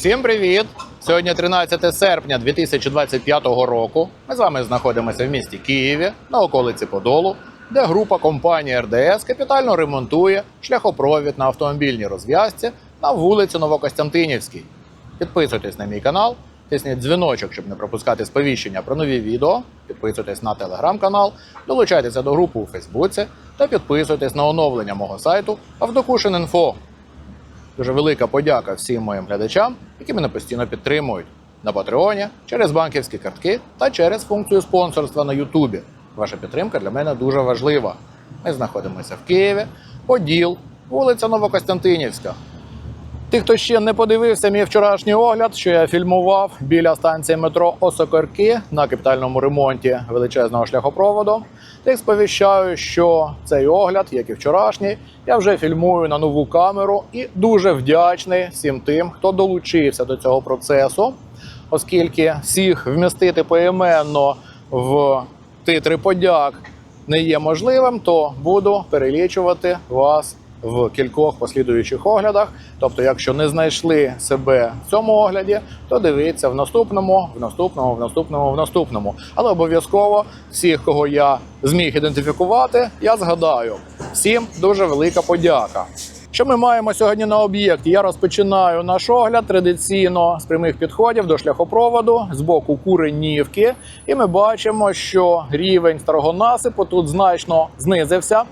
Усім привіт! Сьогодні 13 серпня 2025 року. Ми з вами знаходимося в місті Києві на околиці Подолу, де група компанії РДС капітально ремонтує шляхопровід на автомобільній розв'язці на вулиці Новокостянтинівській. Підписуйтесь на мій канал, тисніть дзвіночок, щоб не пропускати сповіщення про нові відео. Підписуйтесь на телеграм-канал, долучайтеся до групи у Фейсбуці та підписуйтесь на оновлення мого сайту Автокушин.Інфо. Дуже велика подяка всім моїм глядачам, які мене постійно підтримують на Патреоні, через банківські картки та через функцію спонсорства на Ютубі. Ваша підтримка для мене дуже важлива. Ми знаходимося в Києві, Поділ, вулиця Новокостянтинівська. Ті, хто ще не подивився мій вчорашній огляд, що я фільмував біля станції метро Осокорки на капітальному ремонті величезного шляхопроводу, тих сповіщаю, що цей огляд, як і вчорашній, я вже фільмую на нову камеру і дуже вдячний всім тим, хто долучився до цього процесу, оскільки всіх вмістити поіменно в титри подяк не є можливим, то буду перелічувати вас в кількох послідуючих оглядах. Тобто, якщо не знайшли себе в цьому огляді, то дивіться в наступному, в наступному, в наступному, в наступному. Але обов'язково всіх, кого я зміг ідентифікувати, я згадаю. Всім дуже велика подяка. Що ми маємо сьогодні на об'єкті? Я розпочинаю наш огляд традиційно з прямих підходів до шляхопроводу з боку Куренівки, і ми бачимо, що рівень старого насипу тут значно знизився.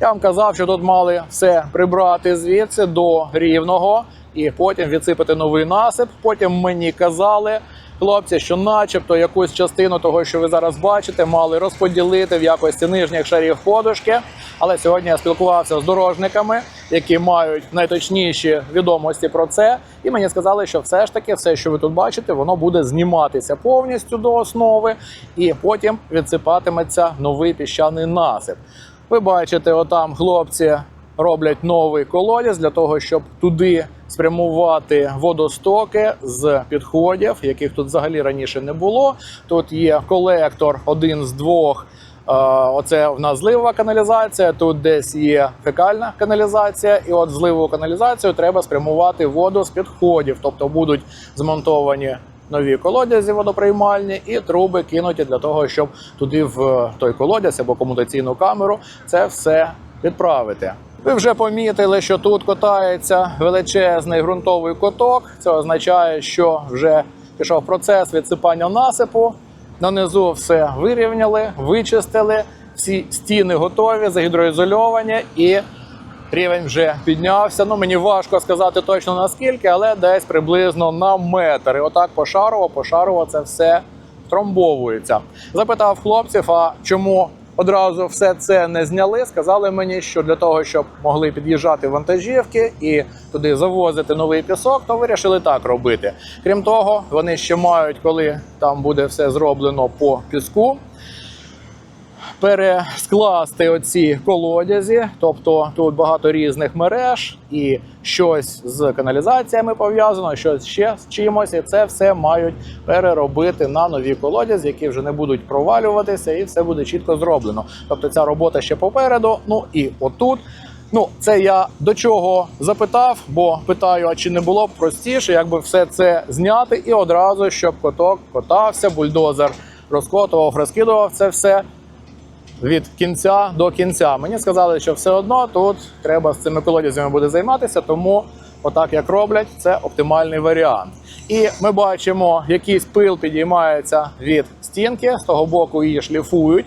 Я вам казав, що тут мали все прибрати звідси до рівного і потім відсипати новий насип. Потім мені казали. Хлопці, що начебто якусь частину того, що ви зараз бачите, мали розподілити в якості нижніх шарів подушки. Але сьогодні я спілкувався з дорожниками, які мають найточніші відомості про це. І мені сказали, що все ж таки все, що ви тут бачите, воно буде зніматися повністю до основи, і потім відсипатиметься новий піщаний насип. Ви бачите, отам хлопці роблять новий колодязь для того, щоб туди спрямувати водостоки з підходів, яких тут взагалі раніше не було. Тут є колектор один з двох. Е, Оце в нас зливова каналізація. Тут десь є фекальна каналізація, і от зливову каналізацію треба спрямувати воду з підходів, тобто будуть змонтовані нові колодязі водоприймальні і труби кинуті для того, щоб туди в той колодязь або комутаційну камеру це все відправити. Ви вже помітили, що тут катається величезний ґрунтовий коток. Це означає, що вже пішов процес відсипання насипу. Нанизу все вирівняли, вичистили. Всі стіни готові, загідроізольовані і рівень вже піднявся. Ну мені важко сказати точно наскільки, але десь приблизно на метр. І отак пошарово, пошарово це все тромбовується. Запитав хлопців, а чому одразу все це не зняли? Сказали мені, що для того, щоб могли під'їжджати вантажівки і туди завозити новий пісок, то вирішили так робити. Крім того, вони ще мають, коли там буде все зроблено по піску перескласти оці колодязі, тобто тут багато різних мереж, і щось з каналізаціями пов'язано, щось ще з чимось, і це все мають переробити на нові колодязі, які вже не будуть провалюватися, і все буде чітко зроблено. Тобто ця робота ще попереду. Ну і отут. Ну, це я до чого запитав, бо питаю, а чи не було б простіше, якби все це зняти і одразу, щоб коток котався, бульдозер розкотував, розкидував це все від кінця до кінця. Мені сказали, що все одно тут треба з цими колодязями буде займатися, тому отак як роблять, це оптимальний варіант. І ми бачимо, якийсь пил підіймається від стінки, з того боку її шліфують.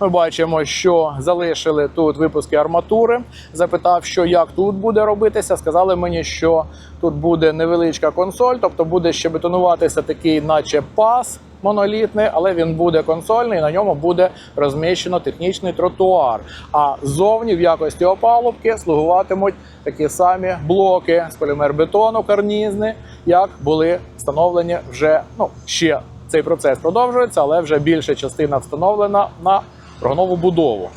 Ми бачимо, що залишили тут випуски арматури. Запитав, що як тут буде робитися. Сказали мені, що тут буде невеличка консоль, тобто буде ще бетонуватися такий, наче пас монолітний, але він буде консольний. На ньому буде розміщено технічний тротуар. А ззовні в якості опалубки слугуватимуть такі самі блоки з полімербетону карнізни, як були встановлені вже ну ще цей процес продовжується, але вже більша частина встановлена на прогнову будову.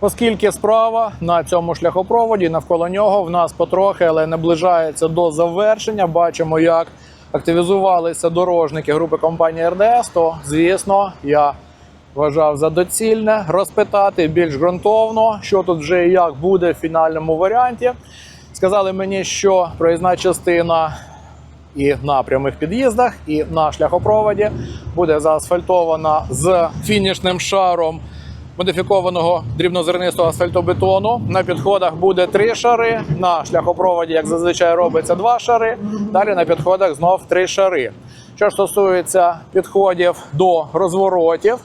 Оскільки справа на цьому шляхопроводі навколо нього в нас потрохи, але наближається до завершення. Бачимо, як активізувалися дорожники групи компанії РДС, то звісно, я вважав за доцільне розпитати більш ґрунтовно, що тут вже і як буде в фінальному варіанті. Сказали мені, що проїзна частина і на прямих під'їздах, і на шляхопроводі буде заасфальтована з фінішним шаром модифікованого дрібнозернистого асфальтобетону. На підходах буде три шари. На шляхопроводі, як зазвичай, робиться два шари. Далі на підходах знов три шари. Що ж стосується підходів до розворотів,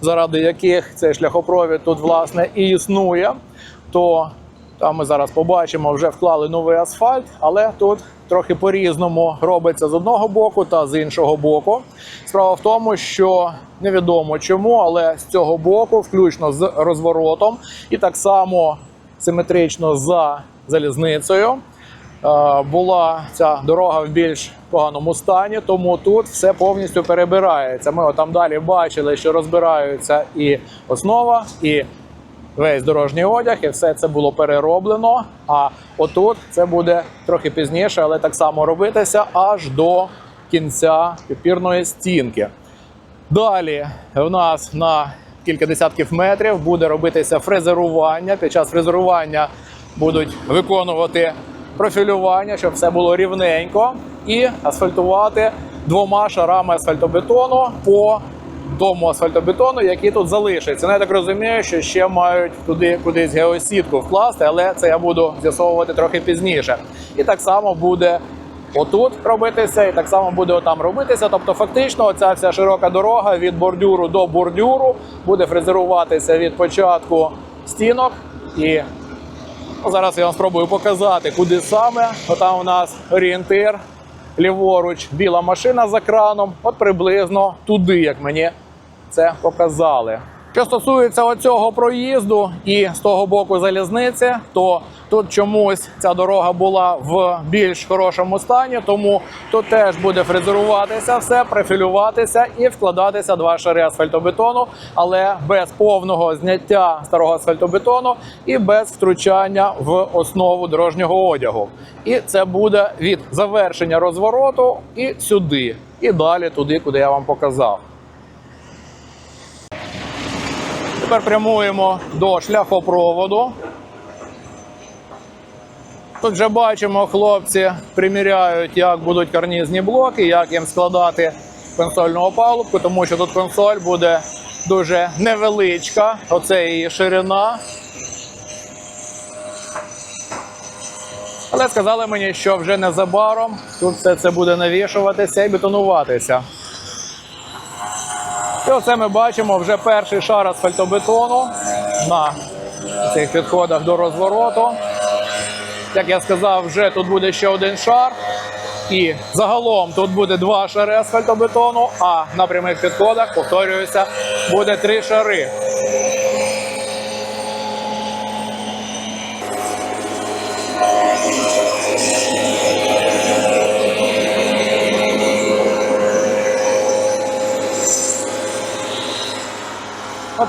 заради яких цей шляхопровід тут власне і існує, то там ми зараз побачимо, вже вклали новий асфальт, але тут трохи по-різному робиться з одного боку та з іншого боку. Справа в тому, що невідомо чому, але з цього боку, включно з розворотом, і так само симетрично за залізницею. е, Була ця дорога в більш поганому стані, тому тут все повністю перебирається. Ми там далі бачили, що розбираються і основа, і весь дорожній одяг, і все це було перероблено. А отут це буде трохи пізніше, але так само робитися аж до кінця підпірної стінки. Далі в нас на кілька десятків метрів буде робитися фрезерування. Під час фрезерування будуть виконувати профілювання, щоб все було рівненько, і асфальтувати двома шарами асфальтобетону по тому асфальтобетону, який тут залишиться. Ну, я так розумію, що ще мають туди кудись геосітку вкласти, але це я буду з'ясовувати трохи пізніше. І так само буде отут робитися, і так само буде отам робитися. Тобто, фактично, оця вся широка дорога від бордюру до бордюру буде фрезеруватися від початку стінок. І зараз я вам спробую показати, куди саме. Отам у нас орієнтир. Ліворуч біла машина за краном, от приблизно туди, як мені це показали. Що стосується оцього проїзду і з того боку залізниці, то тут чомусь ця дорога була в більш хорошому стані, тому тут теж буде фрезеруватися все, профілюватися і вкладатися два шари асфальтобетону, але без повного зняття старого асфальтобетону і без втручання в основу дорожнього одягу. І це буде від завершення розвороту і сюди, і далі туди, куди я вам показав. Тепер прямуємо до шляхопроводу. Тут вже бачимо, хлопці приміряють, як будуть карнізні блоки, як їм складати консольну опалубку, тому що тут консоль буде дуже невеличка. Оце її ширина. Але сказали мені, що вже незабаром тут все це буде навішуватися і бетонуватися. І оце ми бачимо вже перший шар асфальтобетону на цих підходах до розвороту. Як я сказав, вже тут буде ще один шар. І загалом тут буде два шари асфальтобетону, а на прямих підходах, повторююся, буде три шари.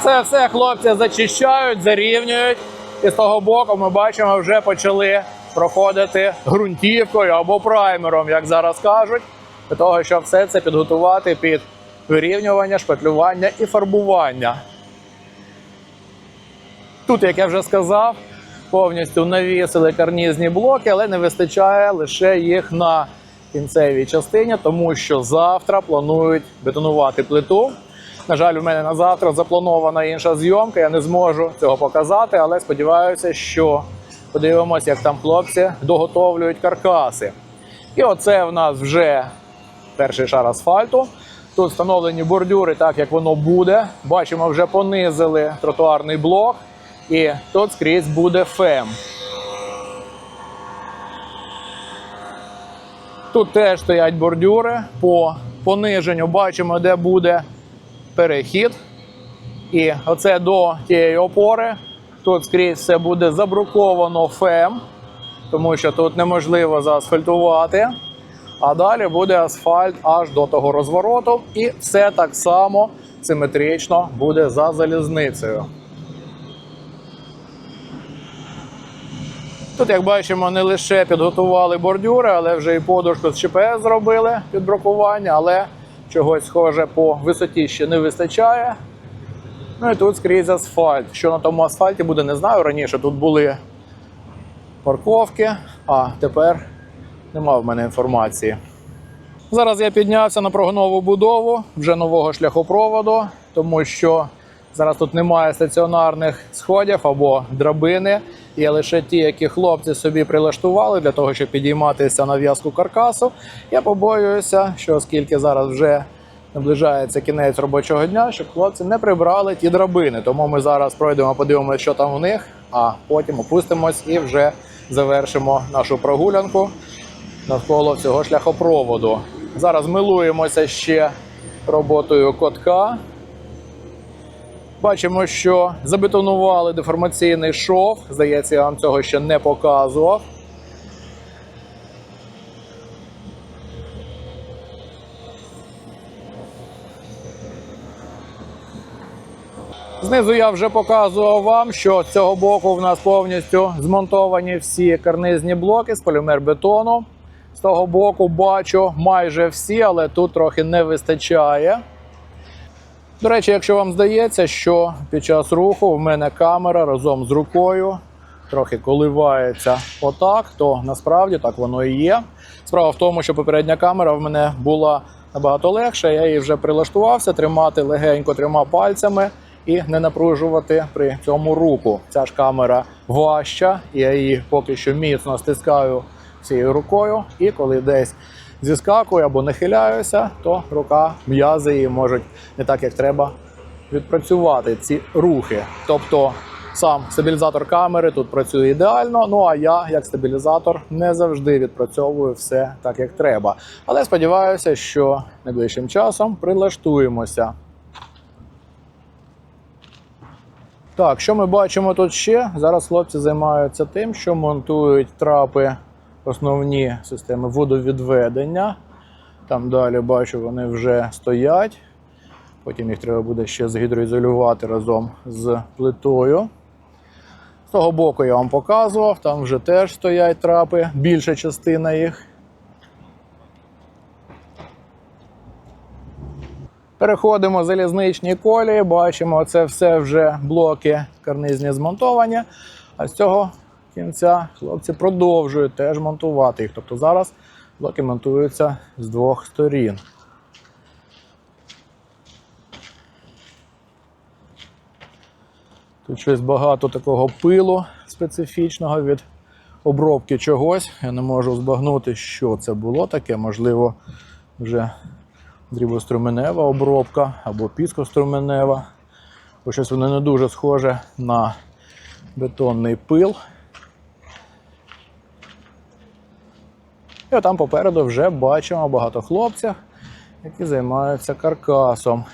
Оце все хлопці зачищають, зарівнюють. І з того боку ми бачимо, вже почали проходити ґрунтівкою або праймером, як зараз кажуть, для того, щоб все це підготувати під вирівнювання, шпатлювання і фарбування. Тут, як я вже сказав, повністю навісили карнізні блоки, але не вистачає лише їх на кінцевій частині, тому що завтра планують бетонувати плиту. На жаль, у мене на завтра запланована інша зйомка. Я не зможу цього показати, але сподіваюся, що подивимося, як там хлопці доготовлюють каркаси. І оце в нас вже перший шар асфальту. Тут встановлені бордюри, так як воно буде. Бачимо, вже понизили тротуарний блок, і тут скрізь буде фем. Тут теж стоять бордюри. По пониженню бачимо, де буде перехід. І оце до тієї опори. Тут скрізь все буде забруковано фем, тому що тут неможливо заасфальтувати. А далі буде асфальт аж до того розвороту, і все так само симетрично буде за залізницею. Тут, як бачимо, не лише підготували бордюри, але вже і подушку з ЧПС зробили під бракування, але чогось схоже по висоті ще не вистачає. Ну і тут скрізь асфальт. Що на тому асфальті буде, не знаю. Раніше тут були парковки, а тепер нема в мене інформації. Зараз я піднявся на прогонову будову вже нового шляхопроводу, тому що зараз тут немає стаціонарних сходів або драбини. Є лише ті, які хлопці собі прилаштували для того, щоб підійматися на в'язку каркасу. Я побоююся, що оскільки зараз вже наближається кінець робочого дня, щоб хлопці не прибрали ті драбини. Тому ми зараз пройдемо, подивимося, що там у них, а потім опустимось і вже завершимо нашу прогулянку навколо цього шляхопроводу. Зараз милуємося ще роботою котка. Бачимо, що забетонували деформаційний шов. Здається, я вам цього ще не показував. Знизу я вже показував вам, що з цього боку в нас повністю змонтовані всі карнизні блоки з полімербетону. З того боку бачу майже всі, але тут трохи не вистачає. До речі, якщо вам здається, що під час руху в мене камера разом з рукою трохи коливається отак, то насправді так воно і є. Справа в тому, що попередня камера в мене була набагато легша, я її вже прилаштувався тримати легенько трьома пальцями і не напружувати при цьому руку. Ця ж камера важча, я її поки що міцно стискаю цією рукою, і коли десь зіскакую або нахиляюся, то рука м'язи її можуть не так, як треба відпрацювати ці рухи. Тобто сам стабілізатор камери тут працює ідеально. Ну а я, як стабілізатор, не завжди відпрацьовую все так, як треба. Але сподіваюся, що найближчим часом прилаштуємося. Так, що ми бачимо тут ще? Зараз хлопці займаються тим, що монтують трапи основні системи водовідведення. Там далі бачу, вони вже стоять. Потім їх треба буде ще згідроізолювати разом з плитою. З того боку я вам показував, там вже теж стоять трапи, більша частина їх. Переходимо залізничні колії, бачимо, це все вже блоки карнизні змонтовані. А з цього кінця хлопці продовжують теж монтувати їх. Тобто зараз блоки монтуються з двох сторін. Тут щось багато такого пилу специфічного від обробки чогось. Я не можу збагнути, що це було таке. Можливо, вже дрібоструменева обробка або піскоструменева. Бо щось воно не дуже схоже на бетонний пил. І там попереду вже бачимо багато хлопців, які займаються каркасом.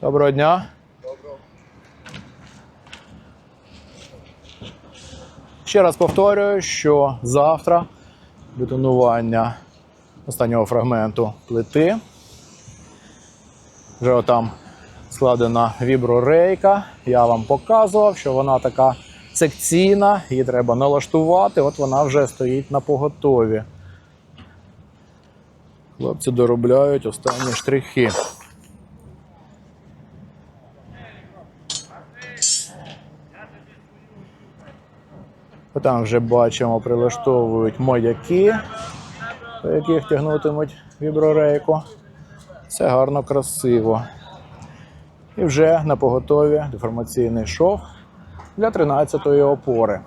Доброго дня. Ще раз повторюю, що завтра бетонування останнього фрагменту плити. Вже там складена віброрейка. Я вам показував, що вона така секційна, її треба налаштувати. От вона вже стоїть на поготові. Хлопці доробляють останні штрихи. Там вже бачимо, прилаштовують маяки, по яких тягнутимуть віброрейку. Це гарно красиво. І вже на поготові деформаційний шов для 13-ї опори.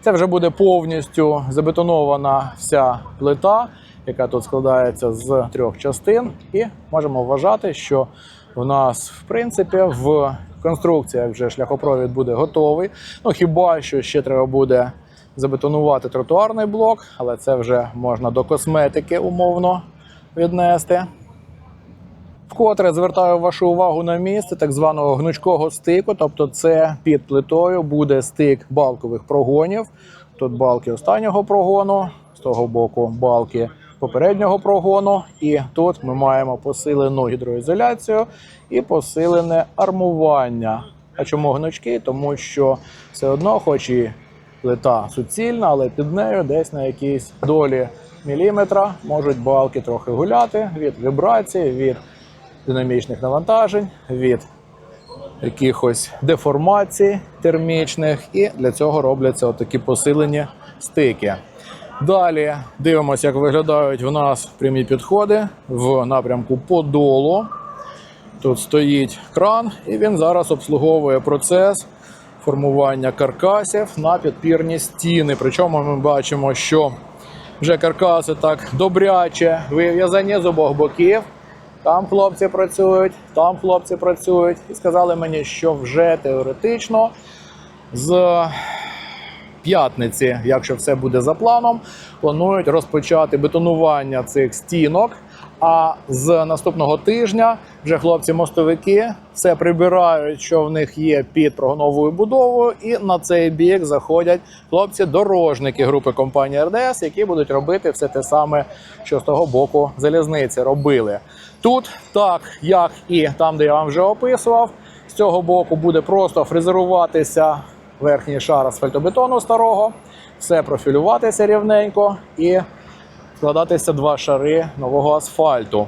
Це вже буде повністю забетонована вся плита, яка тут складається з трьох частин. І можемо вважати, що у нас, в принципі, в конструкціях вже шляхопровід буде готовий. Ну хіба що ще треба буде забетонувати тротуарний блок, але це вже можна до косметики умовно віднести. Вкотре звертаю вашу увагу на місце так званого гнучкого стику, тобто це під плитою буде стик балкових прогонів. Тут балки останнього прогону, з того боку балки попереднього прогону. І тут ми маємо посилену гідроізоляцію і посилене армування. А чому гнучкий? Тому що все одно, хоч і плита суцільна, але під нею десь на якійсь долі міліметра можуть балки трохи гуляти від вібрацій, від динамічних навантажень, від якихось деформацій термічних, і для цього робляться отакі посилені стики. Далі дивимося, як виглядають в нас прямі підходи в напрямку подолу. Тут стоїть кран, і він зараз обслуговує процес формування каркасів на підпірні стіни. Причому ми бачимо, що вже каркаси так добряче вив'язані з обох боків. Там хлопці працюють, там хлопці працюють. І сказали мені, що вже теоретично з п'ятниці, якщо все буде за планом, планують розпочати бетонування цих стінок. А з наступного тижня вже хлопці-мостовики все прибирають, що в них є під прогоновою будовою, і на цей бік заходять хлопці-дорожники групи компанії РДС, які будуть робити все те саме, що з того боку залізниці робили. Тут, так як і там, де я вам вже описував, з цього боку буде просто фрезеруватися верхній шар асфальтобетону старого, все профілюватися рівненько і складатися два шари нового асфальту.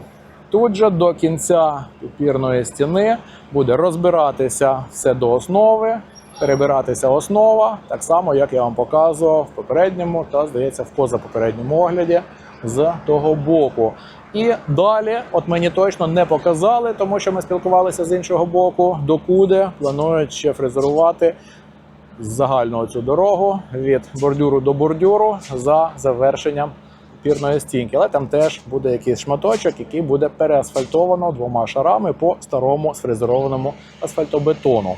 Тут же до кінця підпірної стіни буде розбиратися все до основи, перебиратися основа, так само, як я вам показував в попередньому та, здається, в позапопередньому огляді з того боку. І далі, от мені точно не показали, тому що ми спілкувалися з іншого боку, докуди планують ще фрезерувати з загального цю дорогу від бордюру до бордюру за завершенням пірної стінки. Але там теж буде якийсь шматочок, який буде переасфальтовано двома шарами по старому сфрезерованому асфальтобетону.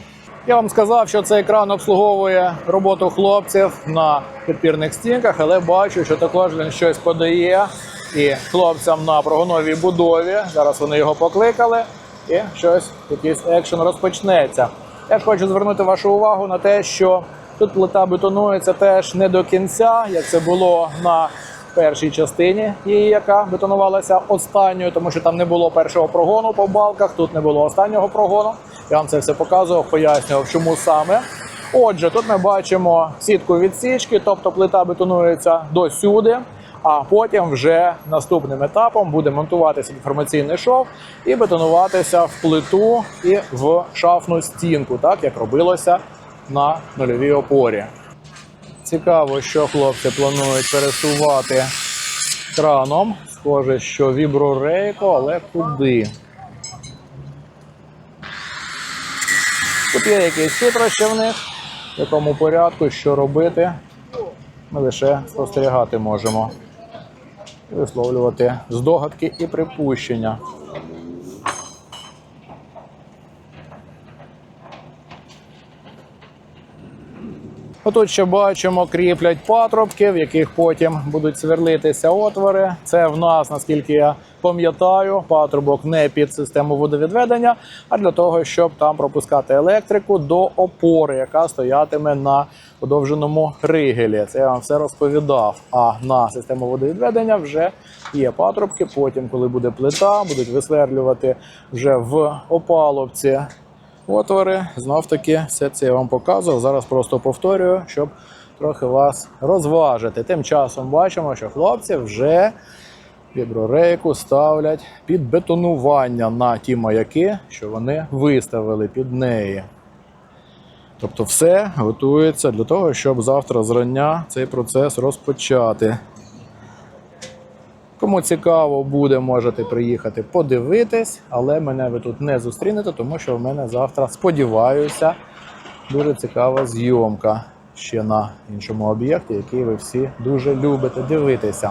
Я вам сказав, що цей екран обслуговує роботу хлопців на підпірних стінках, але бачу, що також він щось подає і хлопцям на прогоновій будові. Зараз вони його покликали, і щось, якийсь екшен розпочнеться. Я ж хочу звернути вашу увагу на те, що тут плита бетонується теж не до кінця, як це було на першій частині її, яка бетонувалася останньою, тому що там не було першого прогону по балках, тут не було останнього прогону. Я вам це все показував, пояснював, чому саме. Отже, тут ми бачимо сітку відсічки, тобто плита бетонується до сюди. А потім вже наступним етапом буде монтуватися інформаційний шов і бетонуватися в плиту і в шафну стінку, так як робилося на нульовій опорі. Цікаво, що хлопці планують пересувати краном. Схоже, що віброрейко, але куди? Тут є якісь хитрощі в них, в якому порядку, що робити, ми лише спостерігати можемо. Висловлювати здогадки і припущення. Отут ще бачимо, кріплять патрубки, в яких потім будуть сверлитися отвори. Це в нас, наскільки я пам'ятаю, патрубок не під систему водовідведення, а для того, щоб там пропускати електрику до опори, яка стоятиме на подовженому ригелі. Це я вам все розповідав. А на систему водовідведення вже є патрубки. Потім, коли буде плита, будуть висверлювати вже в опалубці отвори. Знов таки, все це я вам показував. Зараз просто повторюю, щоб трохи вас розважити. Тим часом бачимо, що хлопці вже віброрейку ставлять під бетонування на ті маяки, що вони виставили під неї. Тобто все готується для того, щоб завтра зрання цей процес розпочати. Кому цікаво буде, можете приїхати подивитись, але мене ви тут не зустрінете, тому що в мене завтра, сподіваюся, дуже цікава зйомка ще на іншому об'єкті, який ви всі дуже любите дивитися.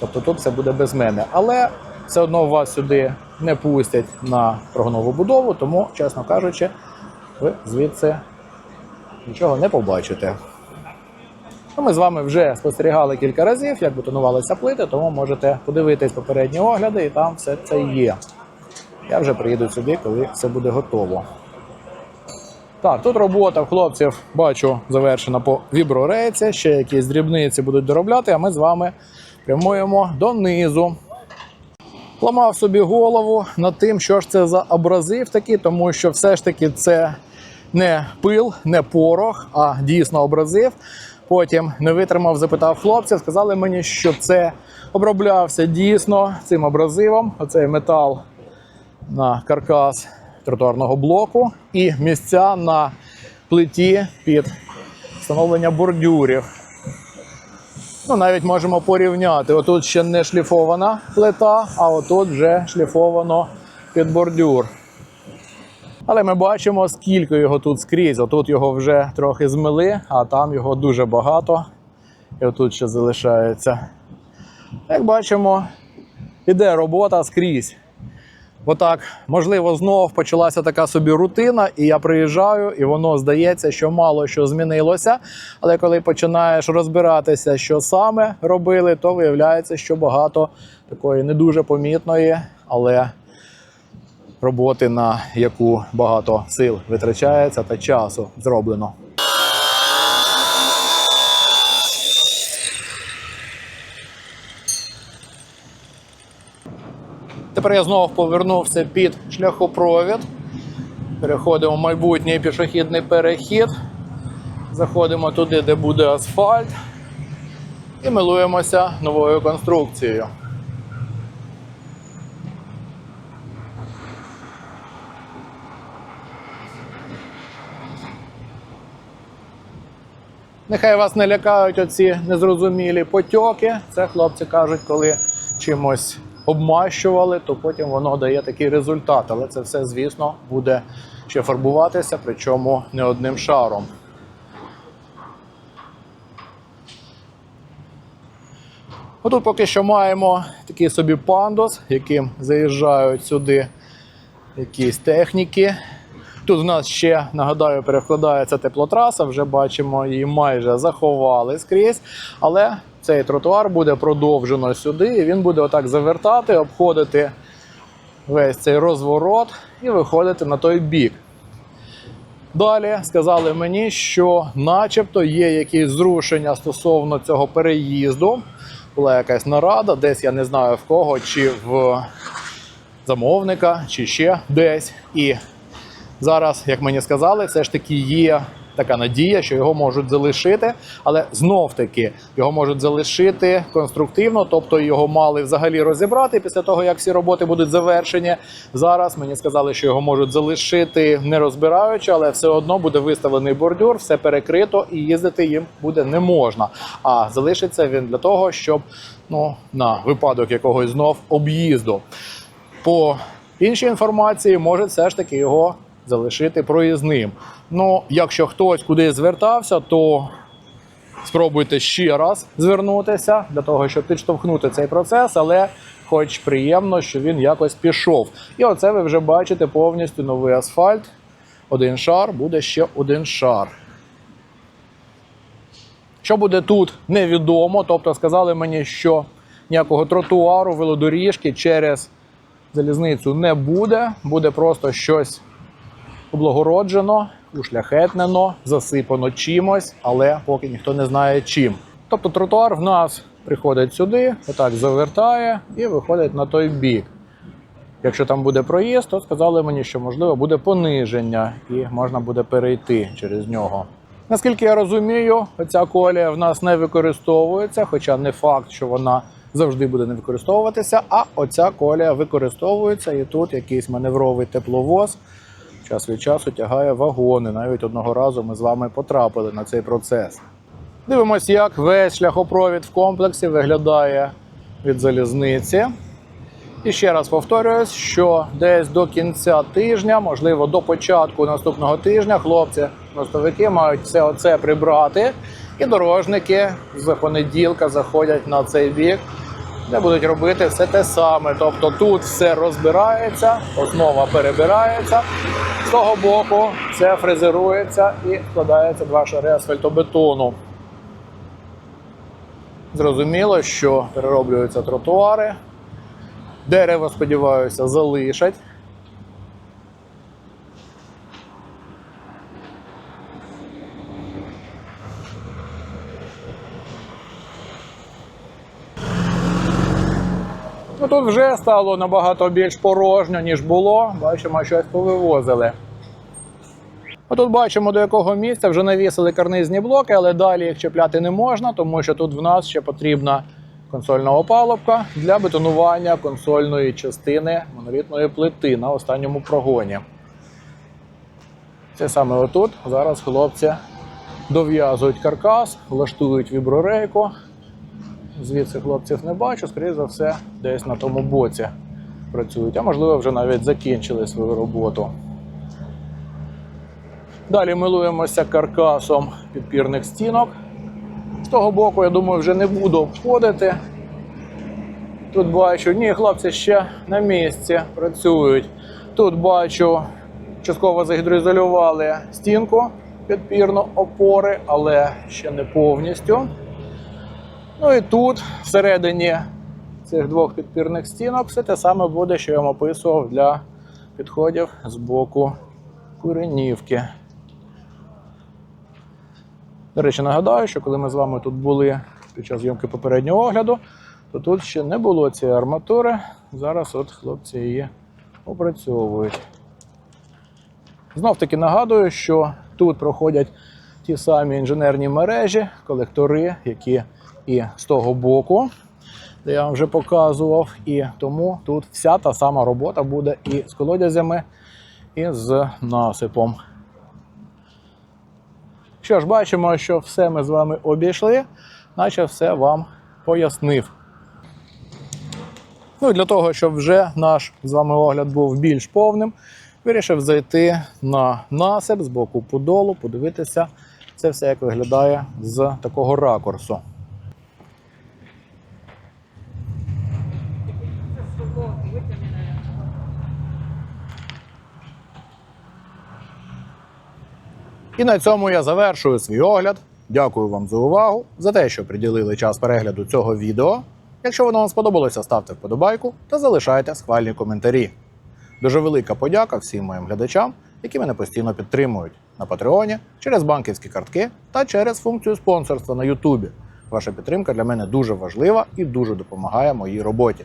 Тобто тут все буде без мене. Але все одно вас сюди не пустять на прогонову будову, тому, чесно кажучи, ви звідси нічого не побачите. Ну, Ми з вами вже спостерігали кілька разів, як бетонувалися плити, тому можете подивитись попередні огляди, і там все це є. Я вже приїду сюди, коли все буде готово. Так, тут робота в хлопців, бачу, завершена по віброрейці. Ще якісь дрібниці будуть доробляти, а ми з вами прямуємо донизу. Ламав собі голову над тим, що ж це за абразив такий, тому що все ж таки це не пил, не порох, а дійсно образив. Потім не витримав, запитав хлопців, сказали мені, що це оброблявся дійсно цим абразивом. Оцей метал на каркас тротуарного блоку і місця на плиті під встановлення бордюрів. Ну, навіть можемо порівняти. Отут ще не шліфована плита, а отут вже шліфовано під бордюр. Але ми бачимо, скільки його тут скрізь. Отут його вже трохи змили, а там його дуже багато. І отут ще залишається. Як бачимо, іде робота скрізь. Отак, можливо, знов почалася така собі рутина, і я приїжджаю, і воно здається, що мало що змінилося. Але коли починаєш розбиратися, що саме робили, то виявляється, що багато такої не дуже помітної, але роботи, на яку багато сил витрачається та часу зроблено. Тепер я знову повернувся під шляхопровід. Переходимо в майбутній пішохідний перехід. Заходимо туди, де буде асфальт, і милуємося новою конструкцією. Нехай вас не лякають оці незрозумілі потьоки. Це хлопці кажуть, коли чимось обмащували, то потім воно дає такий результат. Але це все, звісно, буде ще фарбуватися, причому не одним шаром. Отут поки що маємо такий собі пандус, яким заїжджають сюди якісь техніки. Тут в нас ще, нагадаю, перекладається теплотраса, вже бачимо, її майже заховали скрізь. Але цей тротуар буде продовжено сюди, і він буде отак завертати, обходити весь цей розворот і виходити на той бік. Далі сказали мені, що начебто є якісь зрушення стосовно цього переїзду. Була якась нарада, десь я не знаю в кого, чи в замовника, чи ще десь. І зараз, як мені сказали, все ж таки є така надія, що його можуть залишити, але знов таки його можуть залишити конструктивно, тобто його мали взагалі розібрати після того, як всі роботи будуть завершені. Зараз мені сказали, що його можуть залишити не розбираючи, але все одно буде виставлений бордюр, все перекрито і їздити їм буде не можна. А залишиться він для того, щоб ну на випадок якогось знов об'їзду. По іншій інформації може все ж таки його залишити проїзним. Ну, якщо хтось кудись звертався, то спробуйте ще раз звернутися для того, щоб підштовхнути цей процес, але хоч приємно, що він якось пішов. І оце ви вже бачите повністю новий асфальт. Один шар, буде ще один шар. Що буде тут, невідомо. Тобто сказали мені, що ніякого тротуару, велодоріжки через залізницю не буде. Буде просто щось облагороджено, ушляхетнено, засипано чимось, але поки ніхто не знає чим. Тобто тротуар в нас приходить сюди, отак завертає і виходить на той бік. Якщо там буде проїзд, то сказали мені, що можливо буде пониження і можна буде перейти через нього. Наскільки я розумію, ця колія в нас не використовується, хоча не факт, що вона завжди буде не використовуватися. А оця колія використовується, і тут якийсь маневровий тепловоз час від часу тягає вагони. Навіть одного разу ми з вами потрапили на цей процес. Дивимось, як весь шляхопровід в комплексі виглядає від залізниці. І ще раз повторююсь, що десь до кінця тижня, можливо, до початку наступного тижня, хлопці, мостовики мають все оце прибрати, і дорожники з понеділка заходять на цей бік, де будуть робити все те саме. Тобто тут все розбирається, основа перебирається. З того боку це фрезерується і складається два шари асфальтобетону. Зрозуміло, що перероблюються тротуари. Дерево, сподіваюся, залишать. Тут вже стало набагато більш порожньо, ніж було. Бачимо, щось повивозили. Отут бачимо, до якого місця вже навісили карнизні блоки, але далі їх чіпляти не можна, тому що тут в нас ще потрібна консольна опалубка для бетонування консольної частини монолітної плити на останньому прогоні. Це саме отут. Зараз хлопці дов'язують каркас, влаштують віброрейку. Звідси хлопців не бачу, скоріше за все, десь на тому боці працюють, а можливо, вже навіть закінчили свою роботу. Далі милуємося каркасом підпірних стінок. З того боку, я думаю, вже не буду входити. Тут бачу, ні, хлопці ще на місці працюють. Тут бачу, частково загідроізолювали стінку підпірну опори, але ще не повністю. Ну і тут, всередині цих двох підпірних стінок, все те саме буде, що я вам описував для підходів з боку Куренівки. До речі, нагадаю, що коли ми з вами тут були під час зйомки попереднього огляду, то тут ще не було цієї арматури. Зараз от хлопці її опрацьовують. Знов таки нагадую, що тут проходять ті самі інженерні мережі, колектори, які і з того боку, де я вам вже показував. І тому тут вся та сама робота буде і з колодязями, і з насипом. Що ж, бачимо, що все ми з вами обійшли, наче все вам пояснив. Ну і для того, щоб вже наш з вами огляд був більш повним, вирішив зайти на насип з боку подолу, подивитися це все, як виглядає з такого ракурсу. І на цьому я завершую свій огляд. Дякую вам за увагу, за те, що приділили час перегляду цього відео. Якщо воно вам сподобалося, ставте вподобайку та залишайте схвальні коментарі. Дуже велика подяка всім моїм глядачам, які мене постійно підтримують на Патреоні, через банківські картки та через функцію спонсорства на Ютубі. Ваша підтримка для мене дуже важлива і дуже допомагає моїй роботі.